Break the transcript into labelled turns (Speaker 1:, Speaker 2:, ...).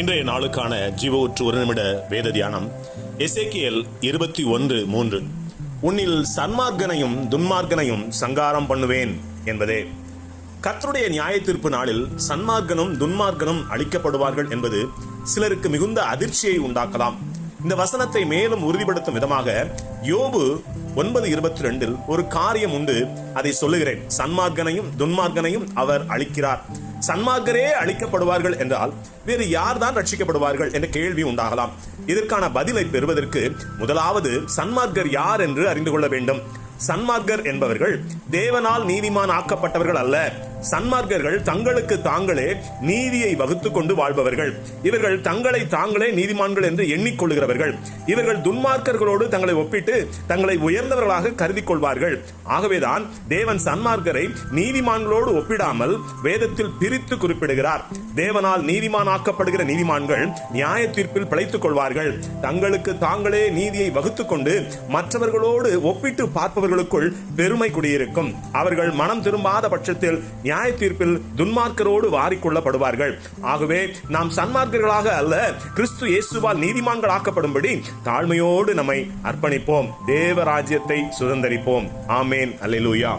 Speaker 1: இன்றைய நாளுக்கான ஜீவவுற்று ஒரு நிமிட வேத தியானம். எசேக்கியல் இருபத்தி ஒன்று மூன்று. உன்னில் சன்மார்க்கனையும் துன்மார்க்கனையும் சங்காரம் பண்ணுவேன் என்பதே. கத்தருடைய நியாய தீர்ப்பு நாளில் சன்மார்க்கனும் துன்மார்க்கனும் அழிக்கப்படுவார்கள் என்பது சிலருக்கு மிகுந்த அதிர்ச்சியை உண்டாக்கலாம். இந்த வசனத்தை மேலும் உறுதிப்படுத்தும் விதமாக யோபு ஒன்பது இருபத்தி ரெண்டில் ஒரு காரியம் உண்டு. அதை சொல்லுகிறேன். சன்மார்க்கனையும் துன்மார்க்கனையும் அவர் அளிக்கிறார் சன்மார்க்கரே அழிக்கப்படுவார்கள் என்றால் வேறு யார்தான் ரட்சிக்கப்படுவார்கள் என்ற கேள்வி உண்டாகலாம். இதற்கான பதிலை பெறுவதற்கு முதலாவது சன்மார்க்கர் யார் என்று அறிந்து கொள்ள வேண்டும். சன்மார்க்கர் என்பவர்கள் தேவனால் நீதிமான் ஆக்கப்பட்டவர்கள் அல்ல. சன்மார்க்கர்கள் தங்களுக்கு தாங்களே நீதியை வகுத்துக் கொண்டு வாழ்பவர்கள். இவர்கள் தங்களை தாங்களே நீதிமான்கள் என்று எண்ணிக்கொள்கிறவர்கள் இவர்கள் துன்மார்க்கர்களோடு தங்களை ஒப்பிட்டு தங்களை உயர்ந்தவர்களாக கருதி கொள்வார்கள் ஆகவேதான் தேவன் சன்மார்க்கரை நீதிமான்களோடு ஒப்பிடாமல் வேதத்தில் பிரித்து குறிப்பிடுகிறார். தேவனால் நீதிமான் ஆக்கப்படுகிற நீதிமான்கள் நியாய தீர்ப்பில் பிழைத்துக் கொள்வார்கள். தங்களுக்கு தாங்களே நீதியை வகுத்துக் கொண்டு மற்றவர்களோடு ஒப்பிட்டு பார்ப்பவர்களுக்குள் பெருமை குடியிருக்கும். அவர்கள் மனம் திரும்பாத பட்சத்தில் நியாய தீர்ப்பில் துன்மார்க்கரோடு வாரிக்கொள்ளப்படுவார்கள். ஆகவே நாம் சன்மார்க்கர்களாக அல்ல கிறிஸ்து இயேசுவால் நீதிமான்களாக்கப்படும்படி தாழ்மையோடு நம்மை அர்ப்பணிப்போம். தேவராஜ்யத்தை சுதந்திரிப்போம் சுதந்தரிப்போம். ஆமேன். அல்லேலூயா.